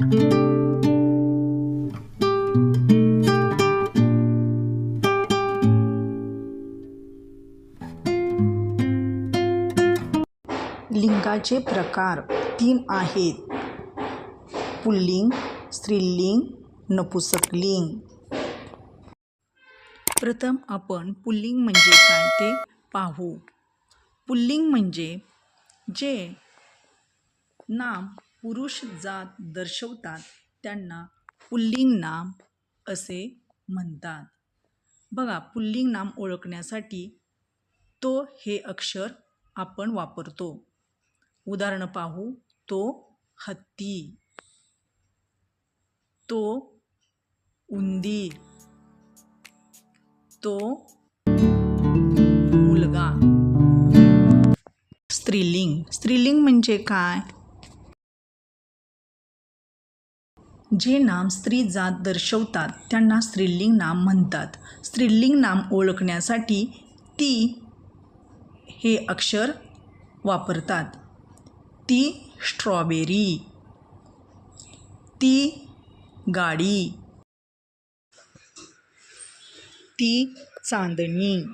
लिंगाचे प्रकार तीन आहेत. पुल्लिंग स्त्रीलिंग नपुसकलिंग. प्रथम आपण पुल्लिंग म्हणजे काय ते पाहू. पुल्लिंग म्हणजे जे नाम पुरुष जात दर्शवतात त्यांना पुल्लिंग नाम असे म्हणतात. बघा पुल्लिंग नाम ओळखण्यासाठी तो हे अक्षर आपण वापरतो. उदाहरणं पाहू. तो हत्ती. तो उंदीर तो मुलगा. स्त्रीलिंग. स्त्रीलिंग म्हणजे काय? जे नाम स्त्री जात दर्शवतात त्यांना स्त्रीलिंग नाम म्हणतात. स्त्रीलिंग नाम ओळखण्यासाठी ती हे अक्षर वापरतात. ती स्ट्रॉबेरी. ती गाडी. ती चांदणी.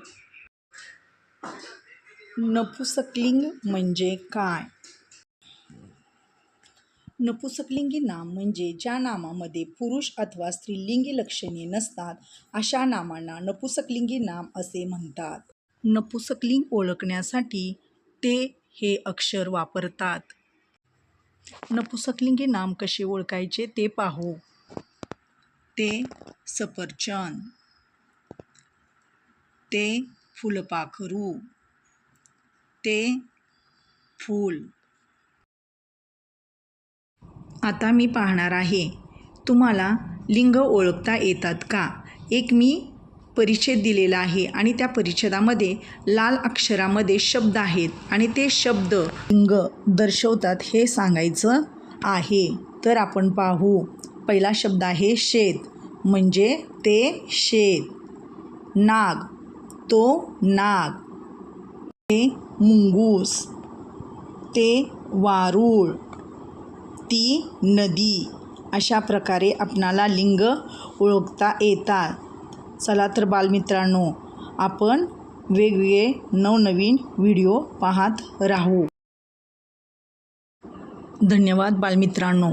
नपुसकलिंग म्हणजे काय? नपुसकलिंगी नाम म्हणजे ज्या नामामध्ये पुरुष अथवा स्त्रीलिंगी लक्षणे नसतात अशा नामांना नपुसकलिंगी नाम असे म्हणतात. नपुसकलिंग ओळखण्यासाठी ते हे अक्षर वापरतात. नपुसकलिंगी नाम कसे ओळखायचे ते पाहू. ते सफरचंद. ते फुलपाखरू. ते फूल. आता मी पाहणार आहे. तुम्हाला लिंग ओळखता येतात का? एक मी परिच्छेद दिलेला आहे आणि त्या परिच्छेदामध्ये लाल अक्षरामध्ये शब्द आहेत आणि ते शब्द लिंग दर्शवतात हे सांगायचं आहे. तर आपण पाहू. पहिला शब्द आहे शेत. म्हणजे ते शेत. नाग. तो नाग. ते मुंगूस. ते वारूळ. ती नदी. अशा प्रकारे आपणाला लिंग ओळखता येतात. चला तर बालमित्रांनो आपण वेगवेगळे नवनवीन व्हिडिओ पाहत राहू. धन्यवाद बालमित्रांनो.